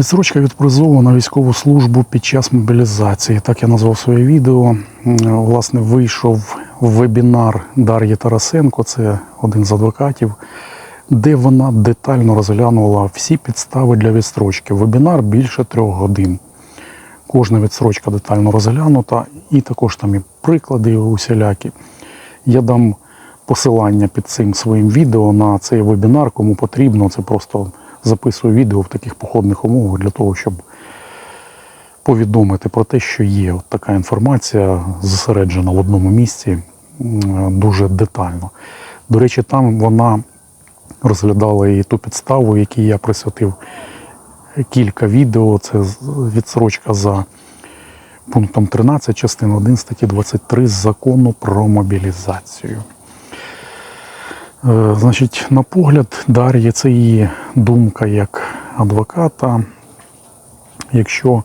Відсрочка від на військову службу під час мобілізації. Так я назвав своє відео. Власне, вийшов вебінар Дар'ї Тарасенко, це один з адвокатів, де вона детально розглянула всі підстави для відстрочки. Вебінар більше трьох годин. Кожна відсрочка детально розглянута, і також там і приклади усілякі. Я дам посилання під цим своїм відео на цей вебінар, кому потрібно. Це просто записую відео в таких походних умовах для того, щоб повідомити про те, що є от така інформація зосереджена в одному місці дуже детально. До речі, там вона розглядала і ту підставу, якій я присвятив кілька відео. Це відсрочка за пунктом 13 частини 1 статті 23 закону про мобілізацію. Е, Значить, на погляд Дар'ї, це її думка як адвоката. Якщо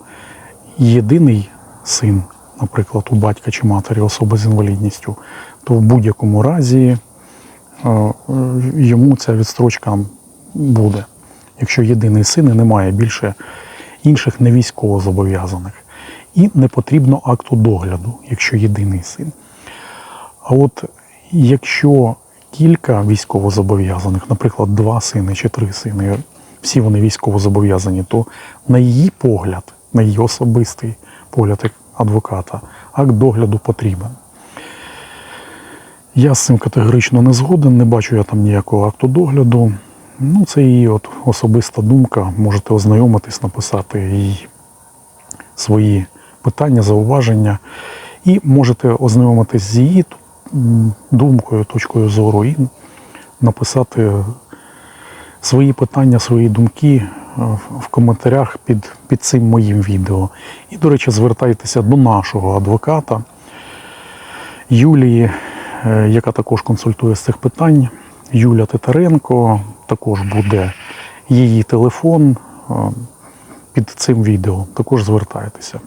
єдиний син, наприклад, у батька чи матері особи з інвалідністю, то в будь-якому разі е, йому ця відстрочка буде. Якщо єдиний син і немає більше інших не військовозобов'язаних. І не потрібно акту догляду, якщо єдиний син. А от якщо кілька військовозобов'язаних, наприклад, два сини чи три сини, всі вони військовозобов'язані, то на її погляд, на її особистий погляд як адвоката, акт догляду потрібен. Я з цим категорично не згоден, не бачу я там ніякого акту догляду. Ну, це її от особиста думка. Можете ознайомитись, написати їй свої питання, зауваження, і можете ознайомитись з її думкою, точкою зору і написати свої питання, свої думки е, в- коментарях під, під цим моїм відео. І, до речі, звертайтеся до нашого адвоката Юлії, е, яка також консультує з цих питань. Юля Титаренко, також буде її телефон е, під цим відео. Також звертайтеся.